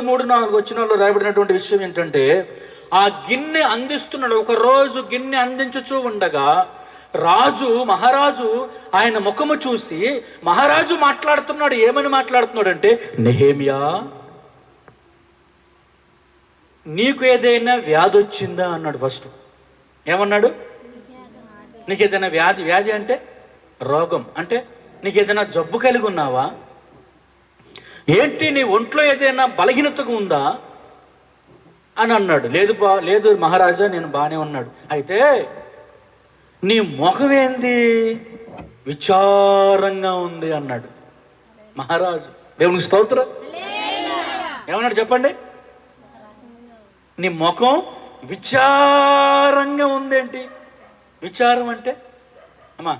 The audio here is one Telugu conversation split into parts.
మూడు నాలుగు వచ్చినాల్లో రాయబడినటువంటి విషయం ఏంటంటే ఆ గిన్నె అందిస్తున్నాడు ఒక రోజు గిన్నె అందించుచూ ఉండగా రాజు మహారాజు ఆయన ముఖము చూసి మహారాజు మాట్లాడుతున్నాడు ఏమని మాట్లాడుతున్నాడు అంటే నెహేమియా నీకు ఏదైనా వ్యాధి వచ్చిందా? అన్నాడు ఫస్ట్. ఏమన్నాడు? నీకు ఏదైనా వ్యాధి వ్యాధి అంటే రోగం అంటే నీకు ఏదైనా జబ్బు కలిగి ఉన్నావా? ఏంటి నీ ఒంట్లో ఏదైనా బలహీనతగా ఉందా? అని అన్నాడు. లేదు బా లేదు మహారాజా నేను బాగానే ఉన్నాడు. అయితే నీ ముఖం ఏంది? విచారంగా ఉంది అన్నాడు. మహారాజు దేవునికి స్తోత్రం. ఏమన్నాడు చెప్పండి? నీ ముఖం విచారంగా ఉందేంటి విచారం అంటే? అమ్మా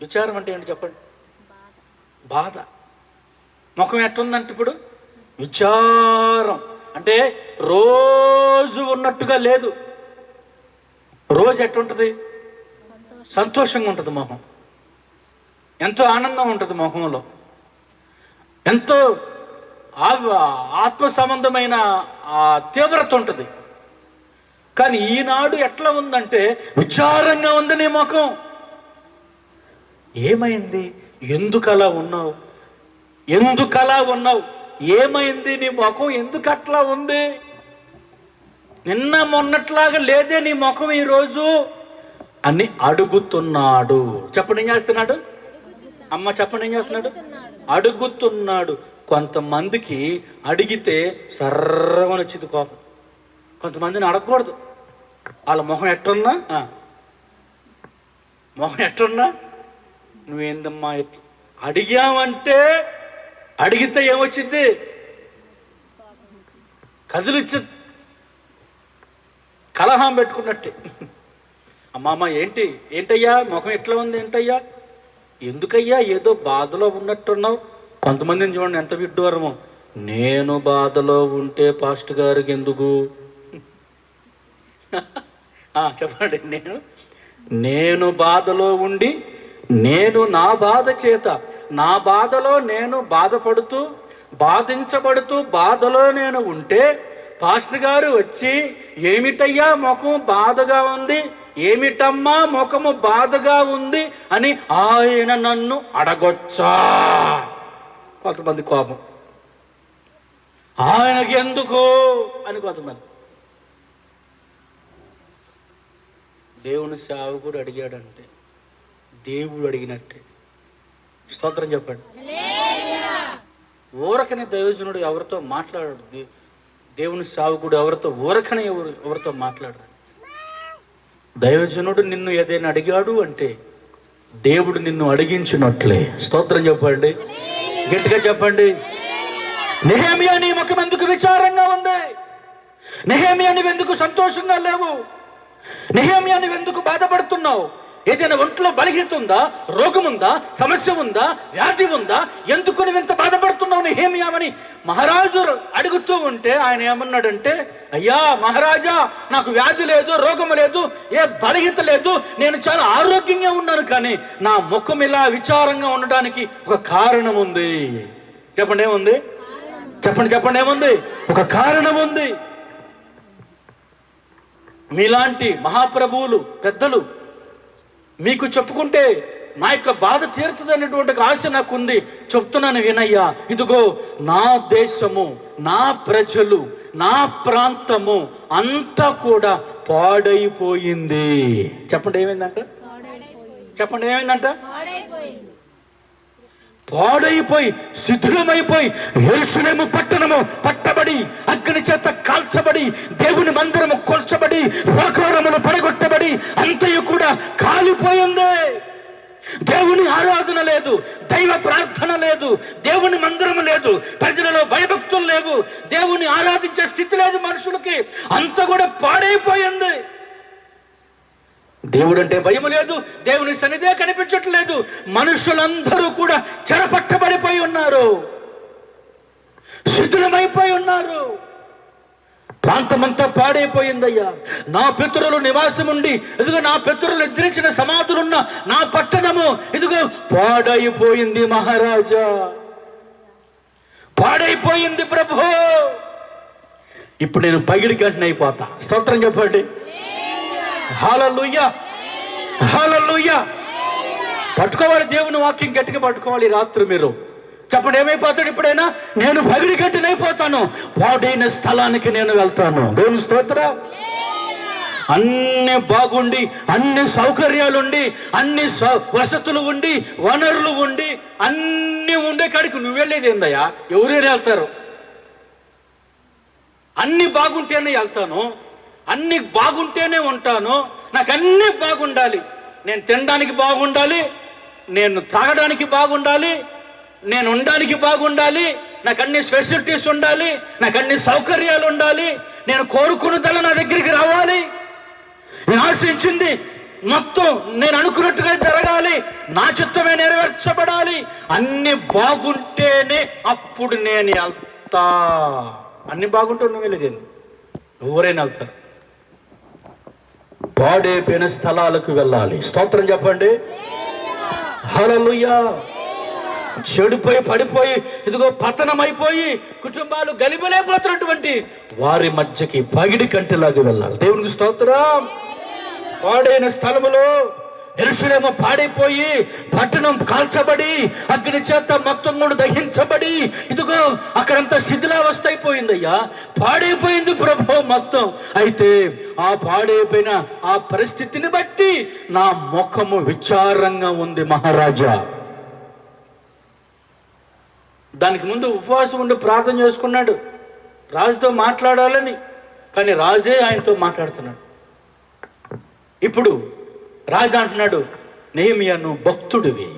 విచారం అంటే ఏంటి చెప్పండి? బాధ. ముఖం ఎట్టుందంటే ఇప్పుడు? విచారం. అంటే రోజు ఉన్నట్టుగా లేదు. రోజు ఎట్టుంటుంది సంతోషంగా ఉంటుంది మొహం. ఎంతో ఆనందం ఉంటుంది మొహంలో. ఎంతో ఆ- ఆత్మ సంబంధమైన ఆ తీవ్రత ఉంటుంది. కానీ ఈనాడు ఎట్లా ఉందంటే విచారంగా ఉంది నీ ముఖం. ఏమైంది? ఎందుకు అలా ఉన్నావు? ఎందుకు అలా ఉన్నావు? ఏమైంది నీ ముఖం? ఎందుకు అట్లా ఉంది? నిన్న మొన్నట్లాగా లేదే నీ ముఖం ఈరోజు అని అడుగుతున్నాడు. చెప్పండి ఏం చేస్తున్నాడు? అమ్మ చెప్పండి ఏం చేస్తున్నాడు? అడుగుతున్నాడు. కొంతమందికి అడిగితే సర్రమని వచ్చింది కోపం. కొంతమందిని అడగకూడదు. వాళ్ళ మొహం ఎట్టున్నా? ముఖం మొహం ఎట్టున్నా? నువ్వేందమ్మా ఎట్లా అడిగావంటే అడిగితే ఏమొచ్చింది? కదిలిచ్చి కలహం పెట్టుకున్నట్టే. అమ్మామ ఏంటి? ఏంటయ్యా? ముఖం ఎట్లా ఉంది? ఏంటయ్యా? ఎందుకయ్యా? ఏదో బాధలో ఉన్నట్టున్నావు. కొంతమందిని చూడండి ఎంత విడ్డూరమో. నేను బాధలో ఉంటే పాస్ట్ గారికి ఎందుకు? ఆ, చెప్పండి నేను? నేను బాధలో ఉండి నేను నా బాధ చేత నా బాధలో నేను బాధపడుతూ బాధించబడుతూ బాధలో నేను ఉంటే పాస్టర్ గారు వచ్చి ఏమిటయ్యా ముఖం బాధగా ఉంది? ఏమిటమ్మా ముఖము బాధగా ఉంది? అని ఆయన నన్ను అడగొచ్చా. కొంతమంది కోపం. ఆయనకి ఎందుకు? అని కొంతమంది. దేవుని సేవకుడు అడిగాడంటే దేవుడు అడిగినట్టే. స్తోత్రం చెప్పండి. ఊరకనే దైవజనుడు ఎవరితో మాట్లాడాడు. దే- దేవుని సావుకుడు ఎవరితో ఊరకనే ఎవరు ఎవరితో మాట్లాడాడు దైవజనుడు నిన్ను ఏదైనా అడిగాడు అంటే దేవుడు నిన్ను అడిగించినట్లే. స్తోత్రం చెప్పండి. గట్టిగా చెప్పండి. నెహేమియా నీ ముఖం ఎందుకు విచారంగా ఉంది? నెహేమియా నువ్వెందుకు సంతోషంగా లేవు? నెహేమియా నువ్వెందుకు బాధపడుతున్నావు? ఏదైనా ఒంట్లో బలహీనత ఉందా? రోగం ఉందా? సమస్య ఉందా? వ్యాధి ఉందా? ఎందుకు నువ్వు ఇంత బాధపడుతున్నావు నెహేమియామని మహారాజు అడుగుతూ ఉంటే ఆయన ఏమన్నాడంటే అయ్యా మహారాజా నాకు వ్యాధి లేదు రోగం లేదు ఏ బలహీనత లేదు నేను చాలా ఆరోగ్యంగా ఉన్నాను కానీ నా ముఖం ఇలా విచారంగా ఉండడానికి ఒక కారణం ఉంది. చెప్పండి ఏముంది? చెప్పండి చెప్పండి ఏముంది? ఒక కారణం ఉంది. మీలాంటి మహాప్రభువులు పెద్దలు మీకు చెప్పుకుంటే నా యొక్క బాధ తీరుతుంది అనేటువంటి ఒక ఆశ నాకు ఉంది చెప్తున్నాను వినయ్యా. ఇదిగో నా దేశము నా ప్రజలు నా ప్రాంతము అంతా కూడా పాడైపోయింది. చెప్పండి ఏమైందంట? చెప్పండి ఏమైందంట? పాడైపోయి శిథిలమైపోయి యేసులేము పట్టణము పట్టబడి అగ్ని చేత కాల్చబడి దేవుని మందిరము కొల్చబడి ప్రాకారములు పడగొట్టబడి అంతయు కూడా కాలిపోయింది. దేవుని ఆరాధన లేదు దైవ ప్రార్థన లేదు దేవుని మందిరం లేదు ప్రజలలో భయభక్తులు లేవు దేవుని ఆరాధించే స్థితి లేదు మనుషులకి అంత కూడా పాడైపోయింది. దేవుడు అంటే భయం లేదు దేవుని సన్నిధే కనిపించట్లేదు మనుషులందరూ కూడా చెరపట్టబడిపోయి ఉన్నారు శిథిలమైపోయి ఉన్నారు. ప్రాంతమంతా పాడైపోయిందయ్యా. నా పితరులు నివాసం ఉండి ఇదిగో నా పితరులు నిద్రించిన సమాధులున్న నా పట్టణము ఇదిగో పాడైపోయింది మహారాజా. పాడైపోయింది ప్రభు. ఇప్పుడు నేను పగిడి కంటిని అయిపోతా. స్తోత్రం చెప్పండి. హాలూయ హాలలుయ్య పట్టుకోవాలి దేవుని వాక్యం గట్టిగా పట్టుకోవాలి రాత్రి మీరు. చెప్పండి ఏమైపోతాడు ఇప్పుడైనా? నేను పగిడి కంటిని అయిపోతాను పాడైన స్థలానికి నేను వెళ్తాను. దేవుని స్తోత్ర. అన్ని బాగుండి అన్ని సౌకర్యాలు ఉండి అన్ని సౌ- వసతులు ఉండి వనరులు ఉండి అన్నీ ఉండే కాడికి నువ్వు వెళ్ళేది ఏందయ్యా? ఎవరైనా వెళ్తారు? అన్ని బాగుంటేనే వెళ్తాను. అన్ని బాగుంటేనే ఉంటాను. నాకు అన్నీ బాగుండాలి. నేను తినడానికి బాగుండాలి. నేను తాగడానికి బాగుండాలి. నేను ఉండడానికి బాగుండాలి నాకు అన్ని ఫెసిలిటీస్ ఉండాలి నాకు అన్ని సౌకర్యాలు ఉండాలి నేను కోరుకున్నదల్లా నా దగ్గరికి రావాలి. నేను ఆశించింది మొత్తం నేను అనుకున్నట్టుగా జరగాలి నా చిత్తమే నెరవేర్చబడాలి అన్ని బాగుంటేనే అప్పుడు నేను వెళ్తా. అన్ని బాగుంటే నువ్వు వెళ్ళేది ఎవరైనా వెళ్తారు. పాడైపోయిన స్థలాలకు వెళ్ళాలి. స్తోత్రం చెప్పండి. హల్లెలూయా. చెడిపోయి పడిపోయి ఇదిగో పతనమైపోయి కుటుంబాలు గలిబలైపోతున్నటువంటి వారి మధ్యకి పగిడి కంటిలాగా వెళ్ళాలి. దేవునికి స్తోత్రం. పాడైన స్థలములో ఎరుసలేమో పాడైపోయి పట్టణం కాల్చబడి అగ్ని చేత మొత్తం కూడా దహించబడి ఇదిగో అక్కడంతా శిథిలావస్థ అయిపోయిందయ్యా పాడైపోయింది ప్రభు మొత్తం. అయితే ఆ పాడైపోయిన ఆ పరిస్థితిని బట్టి నా ముఖము విచారంగా ఉంది మహారాజా. దానికి ముందు ఉపవాసం ఉండి ప్రార్థన చేసుకున్నాడు. రాజుతో మాట్లాడాలని కానీ రాజే ఆయనతో మాట్లాడుతున్నాడు. ఇప్పుడు రాజు అంటున్నాడు నేమియా నువ్వు భక్తుడివి.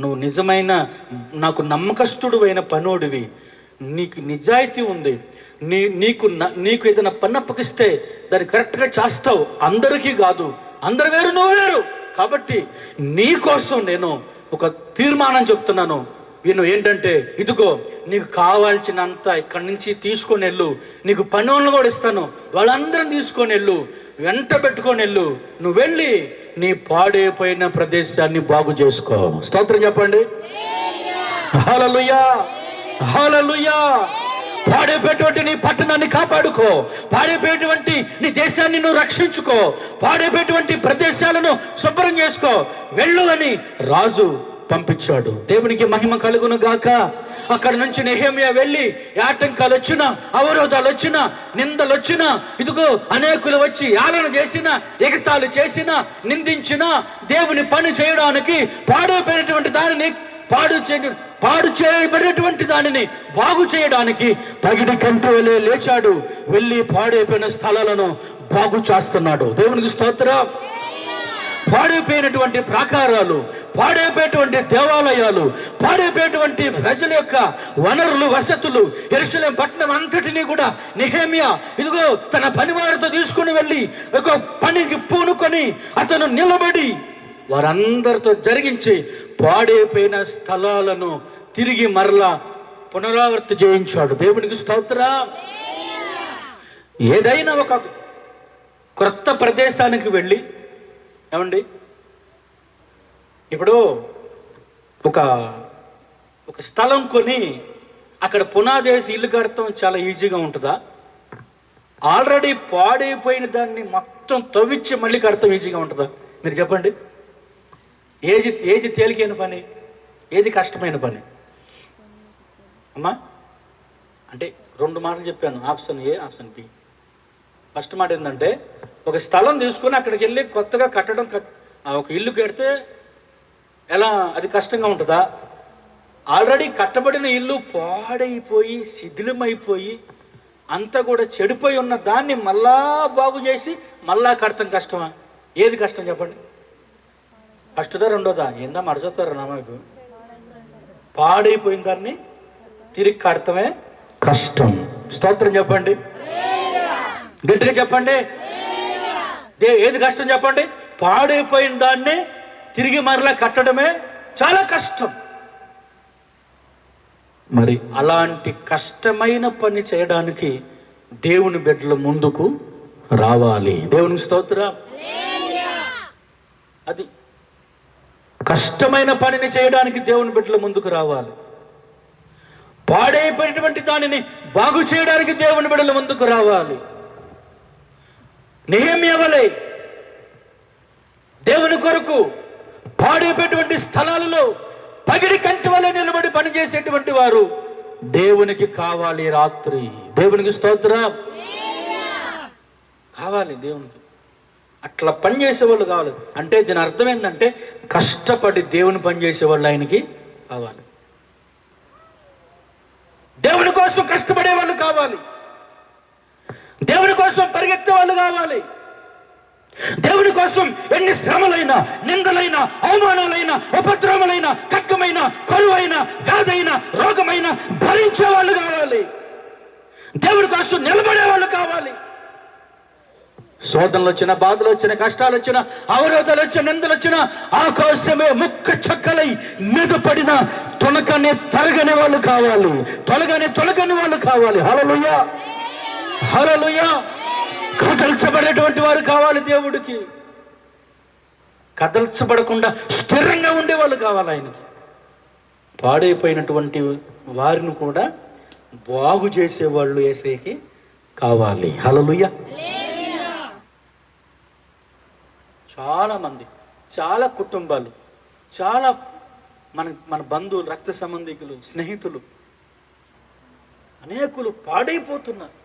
నువ్వు నిజమైన నాకు నమ్మకస్తుడు అయిన పనోడివి. నీకు నిజాయితీ ఉంది. నీ నీకు న- నీకు ఏదైనా పని అప్పగిస్తే దాన్ని కరెక్ట్గా చేస్తావు. అందరికీ కాదు. అందరు వేరు నువ్వు వేరు. కాబట్టి నీ కోసం నేను ఒక తీర్మానం చెప్తున్నాను. విను ఏంటంటే ఇదిగో నీకు కావాల్సినంత ఇక్కడి నుంచి తీసుకొని వెళ్ళు. నీకు పనులను కూడా ఇస్తాను. వాళ్ళందరం తీసుకొని వెళ్ళు. వెంట పెట్టుకొని వెళ్ళు. నువ్వు వెళ్ళి నీ పాడైపోయిన ప్రదేశాన్ని బాగు చేసుకో. స్తోత్రం చెప్పండి. హలలుయా హలలుయా పాడైపోయేటువంటి నీ పట్టణాన్ని కాపాడుకో. పాడైపోయేటువంటి నీ దేశాన్ని నువ్వు రక్షించుకో. పాడైపోయేటువంటి ప్రదేశాలను శుభ్రం చేసుకో. వెళ్ళు అని రాజు పంపించాడు. దేవునికి మహిమ కలుగును గాక. అక్కడ నుంచి నెహేమియా వెళ్ళి ఆటంకాలు వచ్చినా అవరోధాలు వచ్చినా నిందలు వచ్చినా ఇదిగో అనేకులు వచ్చి యాలన చేసిన ఎగతాలు చేసిన నిందించిన దేవుని పని చేయడానికి పాడైపోయినటువంటి దానిని పాడు చేయడం పాడు చేయబడినటువంటి దానిని బాగు చేయడానికి పగిడి కంటి వెళ్ళి లేచాడు. వెళ్ళి పాడైపోయిన స్థలాలను బాగు చేస్తున్నాడు. దేవునికి స్తోత్రం. పాడైపోయినటువంటి ప్రాకారాలు పాడైపోయేటువంటి దేవాలయాలు పాడైపోయేటువంటి ప్రజల యొక్క వనరులు వసతులు ఎరుసలేం పట్టణం అంతటినీ కూడా నిహేమియా ఇదిగో తన పనివారితో తీసుకుని వెళ్ళి ఒక పనికి పూనుకొని అతను నిలబడి వారందరితో జరిగించి పాడైపోయిన స్థలాలను తిరిగి మరలా పునరావృత్తి చేయించాడు. దేవునికి స్తోత్ర. ఏదైనా ఒక క్రొత్త ప్రదేశానికి వెళ్ళి ఏమండి? ఇప్పుడు ఒక ఒక స్థలం కొని అక్కడ పునాదేసి ఇల్లు కడతాం చాలా ఈజీగా ఉంటుందా? ఆల్రెడీ పాడైపోయిన దాన్ని మొత్తం తవ్విచ్చి మళ్ళీ కడతాం ఈజీగా ఉంటుందా? మీరు చెప్పండి. ఏది ఏది తేలికైన పని? ఏది కష్టమైన పని? అమ్మా అంటే రెండు మాటలు చెప్పాను. Option A option B. First మాట ఏంటంటే ఒక స్థలం తీసుకొని అక్కడికి వెళ్ళి కొత్తగా కట్టడం కట్ ఒక ఇల్లు కడితే ఎలా అది కష్టంగా ఉంటుందా? ఆల్రెడీ కట్టబడిన ఇల్లు పాడైపోయి శిథిలమైపోయి అంతా కూడా చెడిపోయి ఉన్న దాన్ని మళ్ళా బాగు చేసి మళ్ళా కడతాం కష్టమా? ఏది కష్టం చెప్పండి? ఫస్ట్దా రెండోదా? ఏందా మరచొత్తారు నా పాడైపోయిన దాన్ని తిరిగి కడతమే కష్టం. స్తోత్రం చెప్పండి. గట్టిగా చెప్పండి. ఏది కష్టం చెప్పండి? పాడైపోయిన దాన్ని తిరిగి మరలా కట్టడమే చాలా కష్టం. మరి అలాంటి కష్టమైన పని చేయడానికి దేవుని బిడ్డల ముందుకు రావాలి. దేవునికి స్తోత్రం. అది కష్టమైన పనిని చేయడానికి దేవుని బిడ్డల ముందుకు రావాలి. పాడైపోయినటువంటి దానిని బాగు చేయడానికి దేవుని బిడ్డల ముందుకు రావాలి. నిహమ్యవలే దేవుని కొరకు పాడైపోయేటువంటి స్థలాలలో పగిడి కంటి వల్ల నిలబడి పనిచేసేటువంటి వారు దేవునికి కావాలి రాత్రి. దేవునికి స్తోత్రం. కావాలి దేవునికి. అట్లా పనిచేసే వాళ్ళు కావాలి. అంటే దీని అర్థం ఏంటంటే కష్టపడి దేవుని పనిచేసే వాళ్ళు ఆయనకి కావాలి. దేవుని కోసం కష్టపడే వాళ్ళు కావాలి. దేవుని కోసం పరిగెత్తే వాళ్ళు కావాలి. దేవుని కోసం ఎన్ని శ్రమలైన నిందలైన అవమానాలైన ఉపద్రవములైన కట్కమైన కరువైన వ్యాధైన రోగమైన భరించే వాళ్ళు కావాలి. దేవుని కోసం నిలబడే వాళ్ళు కావాలి. శోధనలు వచ్చిన బాధలు వచ్చిన కష్టాలు వచ్చిన అవరోధాలు వచ్చిన నిందలు వచ్చిన ఆకాశమే ముక్క చక్కలై మీద పడిన తొలకనే తరగని వాళ్ళు కావాలి. తొలగని తొలగని వాళ్ళు కావాలి. హలో హలలుయ కదల్చబడేటువంటి వారు కావాలి దేవుడికి. కదల్చబడకుండా స్థిరంగా ఉండే వాళ్ళు కావాలి ఆయనకి. పాడైపోయినటువంటి వారిని కూడా బాగు చేసేవాళ్ళు ఏసైకి కావాలి. హలలుయ చాలా మంది చాలా కుటుంబాలు చాలా మన మన బంధువులు రక్త సంబంధికులు స్నేహితులు అనేకులు పాడైపోతున్నారు.